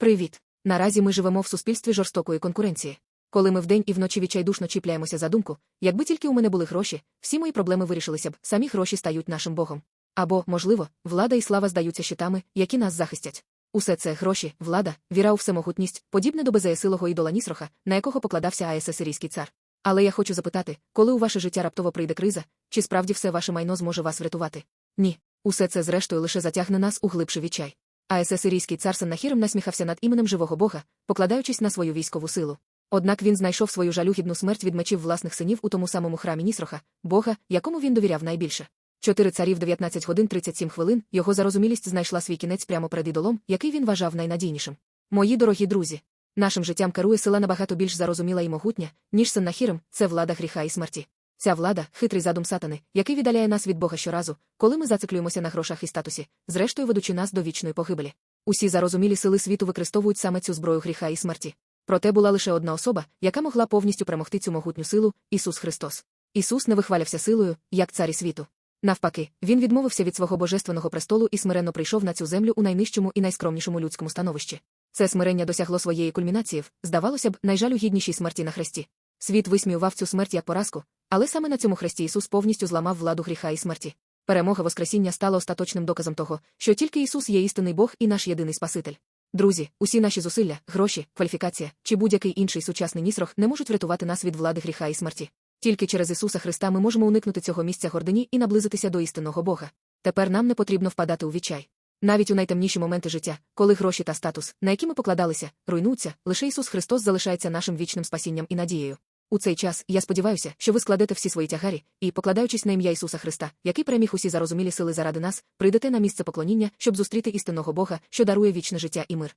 Привіт. Наразі ми живемо в суспільстві жорстокої конкуренції. Коли ми вдень і вночі відчайдушно чіпляємося за думку, якби тільки у мене були гроші, всі мої проблеми вирішилися б, самі гроші стають нашим Богом. Або, можливо, влада і слава здаються щитами, які нас захистять. Усе це гроші, влада, віра у всемогутність, подібне до безеясилого ідола Нісроха, на якого покладався АССирійський цар. Але я хочу запитати, коли у ваше життя раптово прийде криза, чи справді все ваше майно зможе вас врятувати? Ні. Усе це, зрештою, лише затягне нас у глибший відчай. АССирійський цар Саннахіром насміхався над іменем живого Бога, покладаючись на свою військову силу. Однак він знайшов свою жалюгідну смерть від мечів власних синів у тому самому храмі Нісроха, Бога, якому він довіряв найбільше. Чотири царі в 19 годин 37 хвилин його зарозумілість знайшла свій кінець прямо перед ідолом, який він вважав найнадійнішим. Мої дорогі друзі, нашим життям керує сила набагато більш зарозуміла і могутня, ніж Саннахіром, це влада гріха і смерті. Ця влада хитрий задум сатани, який віддаляє нас від Бога щоразу, коли ми зациклюємося на грошах і статусі, зрештою ведучи нас до вічної погибелі. Усі зарозумілі сили світу використовують саме цю зброю гріха і смерті. Проте була лише одна особа, яка могла повністю перемогти цю могутню силу Ісус Христос. Ісус не вихвалявся силою, як царі світу. Навпаки, він відмовився від свого божественного престолу і смиренно прийшов на цю землю у найнижчому і найскромнішому людському становищі. Це смирення досягло своєї кульмінації здавалося б, найжалюгіднішій смерті на хресті. Світ висміював цю смерть як поразку, але саме на цьому хресті Ісус повністю зламав владу гріха і смерті. Перемога Воскресіння стала остаточним доказом того, що тільки Ісус є істинний Бог і наш єдиний Спаситель. Друзі, усі наші зусилля, гроші, кваліфікація чи будь-який інший сучасний нісрох не можуть врятувати нас від влади гріха і смерті. Тільки через Ісуса Христа ми можемо уникнути цього місця гордині і наблизитися до істинного Бога. Тепер нам не потрібно впадати у відчай. Навіть у найтемніші моменти життя, коли гроші та статус, на які ми покладалися, руйнуться, лише Ісус Христос залишається нашим вічним спасінням і надією. У цей час я сподіваюся, що ви складете всі свої тягарі і, покладаючись на ім'я Ісуса Христа, який переміг усі зарозумілі сили заради нас, прийдете на місце поклоніння, щоб зустріти істинного Бога, що дарує вічне життя і мир.